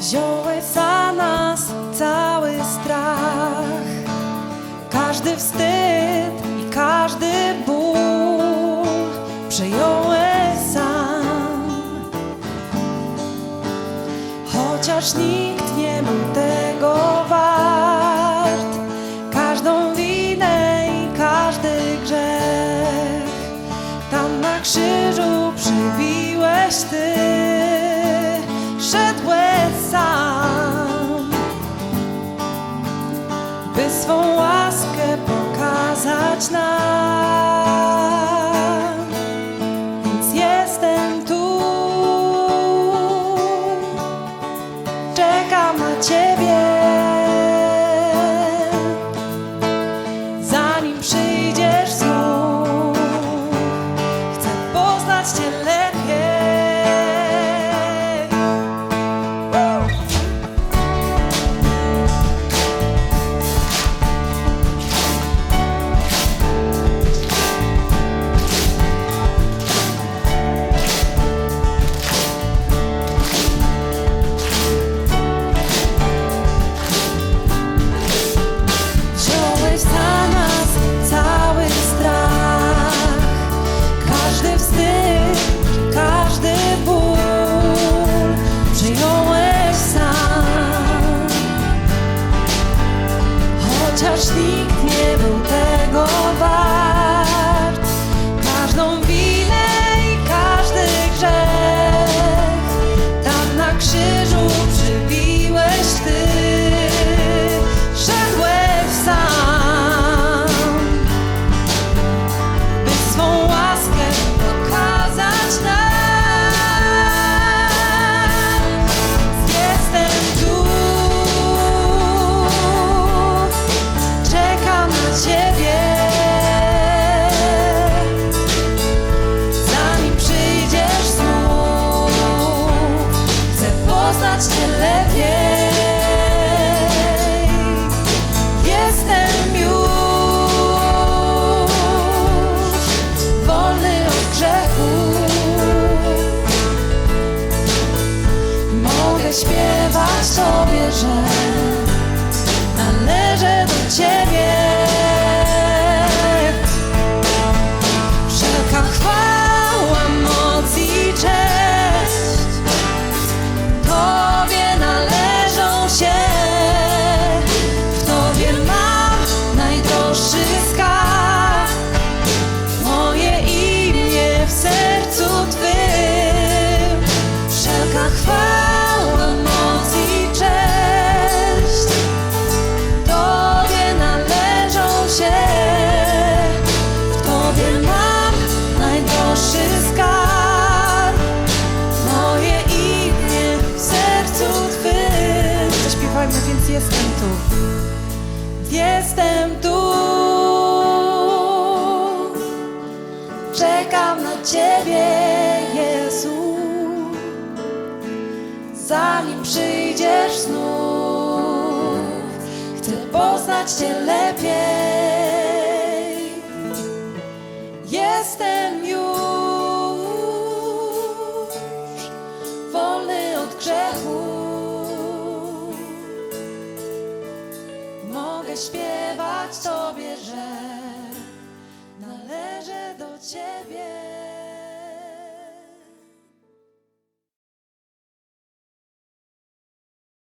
wziąłeś za nas cały strach, każdy wstyd i każdy ból przejąłeś sam. Chociaż nikt nie był tego wart, każdą winę i każdy grzech tam na krzyżu przybiłeś ty. It's not. nikt. jestem tu, jestem tu. Czekam na Ciebie, Jezu, zanim przyjdziesz znów. Chcę poznać Cię lepiej. Jestem już. śpiewać Tobie, że należę do Ciebie.